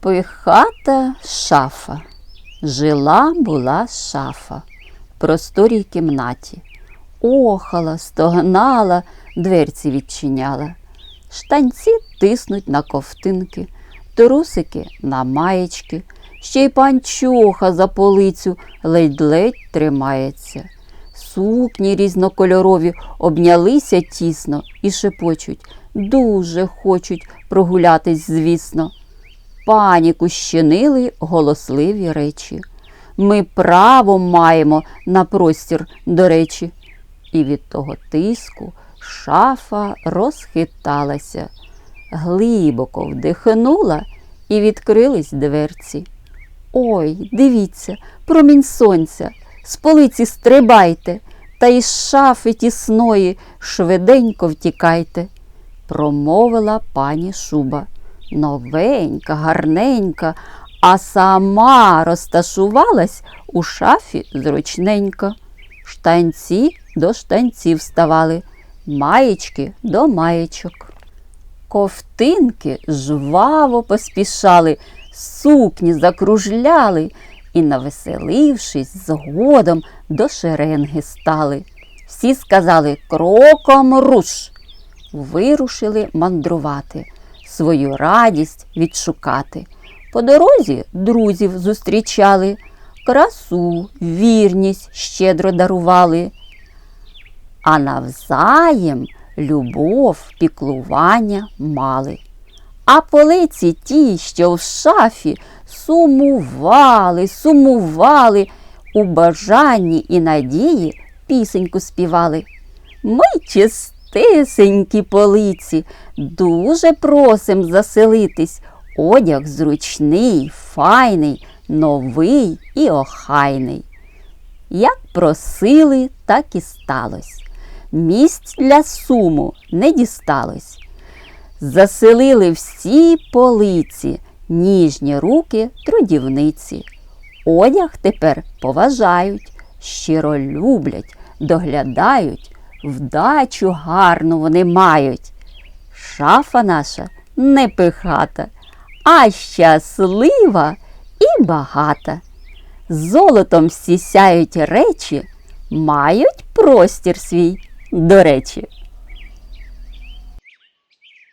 Пихата шафа. Жила була шафа в просторій кімнаті. Охала, стогнала, дверці відчиняла. Штанці тиснуть на ковтинки, трусики на маєчки, ще й панчоха за полицю ледь-ледь тримається. Сукні різнокольорові обнялися тісно і шепочуть, дуже хочуть прогулятись, звісно. Паніку щинили голосливі речі. Ми право маємо на простір, до речі. І від того тиску шафа розхиталася, глибоко вдихнула і відкрились дверці. Ой, дивіться, промінь сонця, з полиці стрибайте, та із шафи тісної швиденько втікайте, промовила пані шуба. Новенька, гарненька, а сама розташувалась у шафі зручненько. Штанці до штанців ставали, маєчки до маєчок. Ковтинки жваво поспішали, сукні закружляли і, навеселившись, згодом до шеренги стали. Всі сказали кроком руш. Вирушили мандрувати, свою радість відшукати. По дорозі друзів зустрічали, красу, вірність щедро дарували а навзаєм любов, піклування мали. А полиці ті, що в шафі, сумували, сумували, у бажанні і надії пісеньку співали. Ми чистесенькі полиці, дуже просим заселитись. Одяг зручний, файний, новий і охайний. Як просили, так і сталось. Місць для суму не дісталось. Заселили всі полиці, ніжні руки трудівниці. Одяг тепер поважають, щиро люблять, доглядають, вдачу гарну вони мають. Шафа наша не пихата, а щаслива і багата. Золотом всі сяють речі, мають простір свій, до речі.